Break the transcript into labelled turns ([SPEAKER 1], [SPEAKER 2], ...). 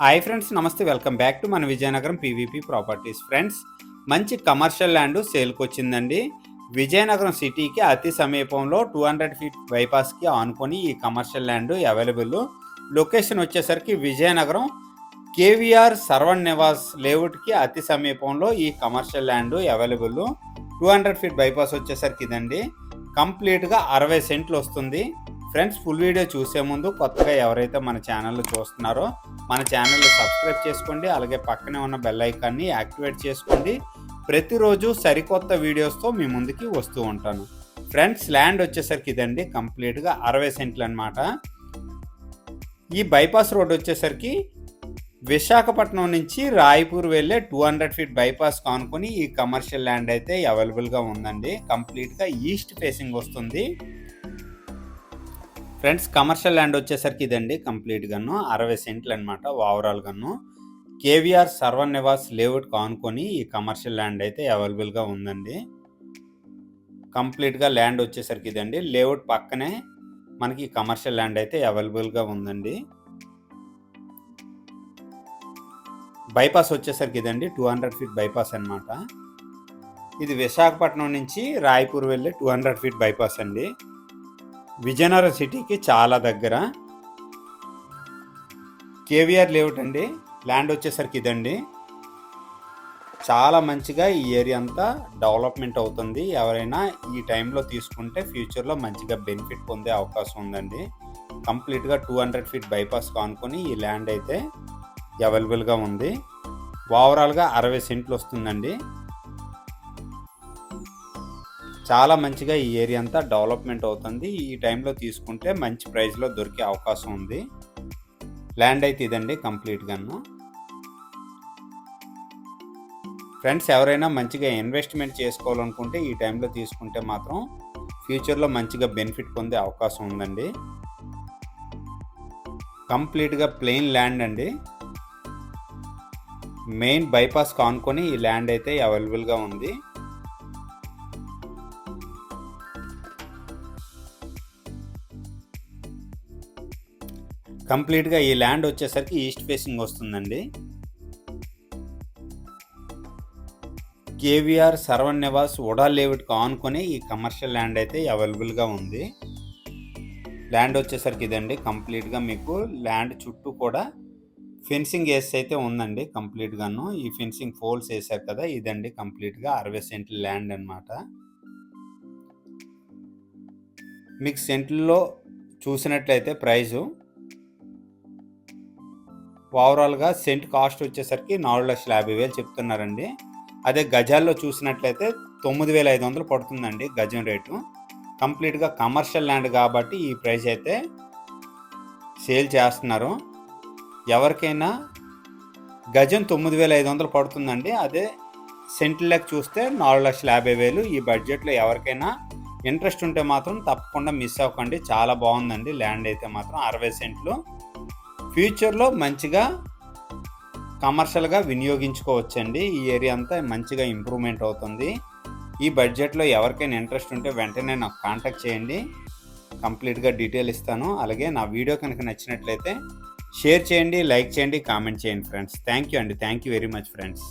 [SPEAKER 1] Hi friends namaste welcome back to మన Vizianagaram PVP properties friends మంచి commercial land సేల్కి వచ్చిందండి విజయనగరం సిటీకి అతి సమీపంలో టూ హండ్రెడ్ ఫీట్ బైపాస్కి ఆనుకొని ఈ కమర్షియల్ ల్యాండ్ అవైలబుల్ లొకేషన్ వచ్చేసరికి విజయనగరం కేవీఆర్ సర్వన్ నివాస్ లేఅవుట్కి అతి సమీపంలో ఈ commercial land available two hundred feet bypass వచ్చేసరికి ఇదండి. కంప్లీట్గా అరవై సెంట్లు వస్తుంది. ఫ్రెండ్స్ ఫుల్ వీడియో చూసే ముందు కొత్తగా ఎవరైతే మన ఛానల్ చూస్తున్నారో మన ఛానల్ని సబ్స్క్రైబ్ చేసుకోండి. అలాగే పక్కనే ఉన్న బెల్ ఐకాన్ని యాక్టివేట్ చేసుకోండి. ప్రతిరోజు సరికొత్త వీడియోస్తో మీ ముందుకి వస్తూ ఉంటాను. ఫ్రెండ్స్ ల్యాండ్ వచ్చేసరికి ఇదండి కంప్లీట్గా అరవై సెంట్లు అనమాట ఈ బైపాస్ రోడ్ వచ్చేసరికి విశాఖపట్నం నుంచి రాయపూర్ వెళ్ళే టూ హండ్రెడ్ ఫీట్ బైపాస్ కానుకొని ఈ కమర్షియల్ ల్యాండ్ అయితే అవైలబుల్గా ఉందండి. కంప్లీట్గా ఈస్ట్ ఫేసింగ్ వస్తుంది. ఫ్రెండ్స్ కమర్షియల్ ల్యాండ్ వచ్చేసరికి ఇదండి కంప్లీట్గాను అరవై సెంట్లు అనమాట ఓవరాల్ గన్ను. కేవీఆర్ సర్వన్ నివాస్ లేఅవుట్ కానుకొని ఈ కమర్షియల్ ల్యాండ్ అయితే అవైలబుల్గా ఉందండి. కంప్లీట్గా ల్యాండ్ వచ్చేసరికి ఇదండి. లేఅవుట్ పక్కనే మనకి కమర్షియల్ ల్యాండ్ అయితే అవైలబుల్గా ఉందండి. బైపాస్ వచ్చేసరికి ఇదండి టూ హండ్రెడ్ ఫీట్ బైపాస్ అనమాట ఇది విశాఖపట్నం నుంచి రాయపూర్ వెళ్ళే టూ హండ్రెడ్ ఫీట్ బైపాస్ అండి. విజయనగరం సిటీకి చాలా దగ్గర. కేవీఆర్ లేఅవుట్ అండి ల్యాండ్ వచ్చేసరికి ఇదండి. చాలా మంచిగా ఈ ఏరియా అంతా డెవలప్మెంట్ అవుతుంది. ఎవరైనా ఈ టైంలో తీసుకుంటే ఫ్యూచర్లో మంచిగా బెనిఫిట్ పొందే అవకాశం ఉందండి. కంప్లీట్గా టూ హండ్రెడ్ ఫీట్ బైపాస్ కానుకొని ఈ ల్యాండ్ అయితే అవైలబుల్గా ఉంది. ఓవరాల్గా అరవై సెంట్లు వస్తుందండి. చాలా మంచిగా ఈ ఏరియా అంతా డెవలప్మెంట్ అవుతుంది. ఈ టైంలో తీసుకుంటే మంచి ప్రైస్లో దొరికే అవకాశం ఉంది. ల్యాండ్ అయితే ఇదండి కంప్లీట్గాను ఫ్రెండ్స్ ఎవరైనా మంచిగా ఇన్వెస్ట్మెంట్ చేసుకోవాలనుకుంటే ఈ టైంలో తీసుకుంటే మాత్రం ఫ్యూచర్లో మంచిగా బెనిఫిట్ పొందే అవకాశం ఉందండి. కంప్లీట్గా ప్లెయిన్ ల్యాండ్ అండి. మెయిన్ బైపాస్ కానుకొని ఈ ల్యాండ్ అయితే అవైలబుల్గా ఉంది. కంప్లీట్గా ఈ ల్యాండ్ వచ్చేసరికి ఈస్ట్ ఫేసింగ్ వస్తుందండి. కేవీఆర్ సర్వన్ నివాస్ ఉడా లేవిట్కి ఆనుకొని ఈ కమర్షియల్ ల్యాండ్ అయితే అవైలబుల్గా ఉంది. ల్యాండ్ వచ్చేసరికి ఇదండి. కంప్లీట్గా మీకు ల్యాండ్ చుట్టూ కూడా ఫెన్సింగ్ వేసి అయితే ఉందండి కంప్లీట్గాను. ఈ ఫెన్సింగ్ ఫోల్స్ వేసారు కదా ఇదండి కంప్లీట్గా అరవై సెంట్ల ల్యాండ్ అనమాట మీకు సెంట్లలో చూసినట్లయితే ప్రైజు ఓవరాల్గా సెంట్ కాస్ట్ వచ్చేసరికి నాలుగు లక్షల యాభై వేలు చెప్తున్నారండి. అదే గజాల్లో చూసినట్లయితే తొమ్మిది వేల ఐదు వందలు పడుతుందండి గజం రేటు. కంప్లీట్గా కమర్షియల్ ల్యాండ్ కాబట్టి ఈ ప్రైస్ అయితే సేల్ చేస్తున్నారు. ఎవరికైనా గజం తొమ్మిది వేల ఐదు వందలు పడుతుందండి. అదే సెంట్ లెక్క చూస్తే నాలుగు లక్షల యాభై వేలు. ఈ బడ్జెట్లో ఎవరికైనా ఇంట్రెస్ట్ ఉంటే మాత్రం తప్పకుండా మిస్ అవ్వకండి. చాలా బాగుందండి. ల్యాండ్ అయితే మాత్రం అరవై సెంట్లు. ఫ్యూచర్లో మంచిగా కమర్షియల్గా వినియోగించుకోవచ్చండి. ఈ ఏరియా అంతా మంచిగా ఇంప్రూవ్మెంట్ అవుతుంది. ఈ బడ్జెట్లో ఎవరికైనా ఇంట్రెస్ట్ ఉంటే వెంటనే నాకు కాంటాక్ట్ చేయండి. కంప్లీట్గా డీటెయిల్ ఇస్తాను. అలాగే నా వీడియో కనుక నచ్చినట్లయితే షేర్ చేయండి లైక్ చేయండి కామెంట్ చేయండి ఫ్రెండ్స్. థ్యాంక్ యూ అండి. Thank you very much friends.